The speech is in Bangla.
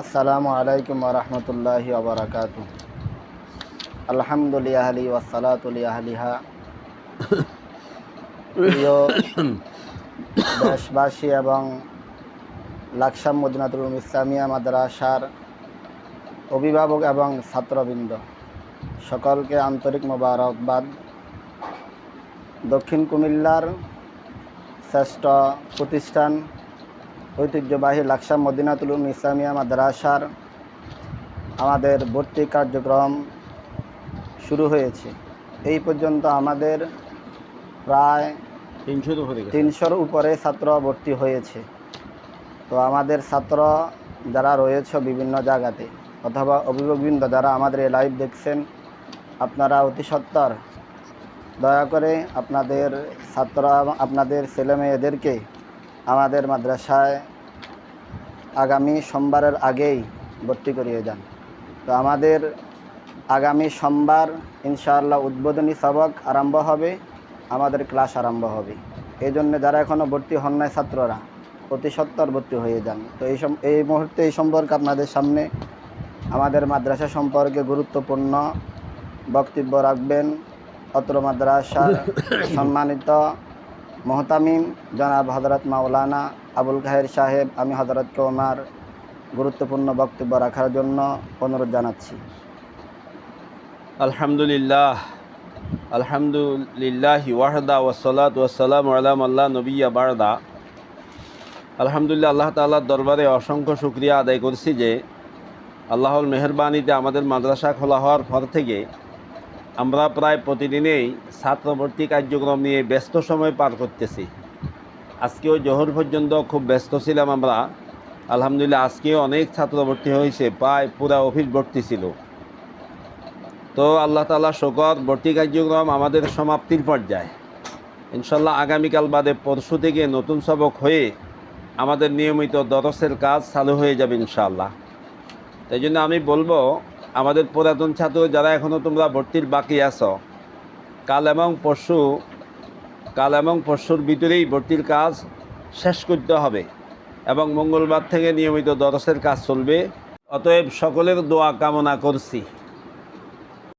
আসসালামু আলাইকুম রহমতুল্লাহ ওবরাকাত আলহামদুলিল্লাহ আলী ওয়াসালাতুলিয়া আলিহা প্রিয় দেশবাসী এবং লাকসাম মদিনাতুল ইসলামিয়া মাদ্রাসার অভিভাবক এবং ছাত্রবৃন্দ, সকলকে আন্তরিক মোবারকবাদ। দক্ষিণ কুমিল্লার শ্রেষ্ঠ প্রতিষ্ঠান ঐতিহ্যবাহী লাকসাম মদিনাতুল ইসলামিয়া মাদ্রাসার আমাদের ভর্তি কার্যক্রম শুরু হয়েছে। এই পর্যন্ত আমাদের প্রায় তিনশোর উপরে তিনশোর উপরে ছাত্র ভর্তি হয়েছে। তো আমাদের ছাত্র যারা রয়েছে বিভিন্ন জায়গাতে অথবা অভিভাবকবৃন্দ যারা আমাদের এই লাইভ দেখছেন আপনারা অতি সত্তর। দয়া করে আপনাদের ছাত্র আপনাদের ছেলে মেয়েদেরকে আমাদের মাদ্রাসায় আগামী সোমবারের আগেই ভর্তি করিয়ে যান তো আমাদের আগামী সোমবার ইনশাআল্লাহ উদ্বোধনী সবক আরম্ভ হবে আমাদের ক্লাস আরম্ভ হবে। এই জন্য যারা এখনও ভর্তি হন নাই ছাত্ররা অতি সত্তর ভর্তি হয়ে যান। তো এই সম এই মুহূর্তে এই সম্পর্কে আপনাদের সামনে আমাদের মাদ্রাসা সম্পর্কে গুরুত্বপূর্ণ বক্তব্য রাখবেন। অত্র মাদ্রাসার সম্মানিত মহতামিম জনাব হজরত মাওলানা আবুল খাহের সাহেব, আমি হজরতকে ওনার গুরুত্বপূর্ণ বক্তব্য রাখার জন্য অনুরোধ জানাচ্ছি। আলহামদুলিল্লাহ আলহামদুলিল্লাহ ওয়াহদা ওয়াসালাত ওয়াসালাম আলাম আল্লাহ নবিয়া বারদা। আলহামদুলিল্লাহ, আল্লাহ তাআলার দরবারে অসংখ্য শুক্রিয়া আদায় করছি যে আল্লাহর মেহরবানিতে আমাদের মাদ্রাসা খোলা হওয়ার পর থেকে আমরা প্রায় প্রতিদিনেই ছাত্রভর্তি কার্যক্রম নিয়ে ব্যস্ত সময় পার করতেছি। আজকেও জোহর পর্যন্ত খুব ব্যস্ত ছিলাম আমরা। আলহামদুলিল্লাহ আজকেও অনেক ছাত্র ভর্তি হয়েছে, প্রায় পুরা অফিস ভর্তি ছিল। তো আল্লাহ তালা শকর ভর্তি কার্যক্রম আমাদের সমাপ্তির পর্যায়ে। ইনশাল্লাহ আগামীকাল বাদে পরশু থেকে নতুন সবক হয়ে আমাদের নিয়মিত দরসের কাজ চালু হয়ে যাবে ইনশাআল্লাহ। তাই জন্য আমি বলব আমাদের পুরাতন ছাত্র যারা এখনও তোমরা ভর্তির বাকি আছো, কাল এবং পরশু, কাল এবং পরশুর ভিতরেই ভর্তির কাজ শেষ করতে হবে এবং মঙ্গলবার থেকে নিয়মিত দরসের কাজ চলবে। অতএব সকলের দোয়া কামনা করছি।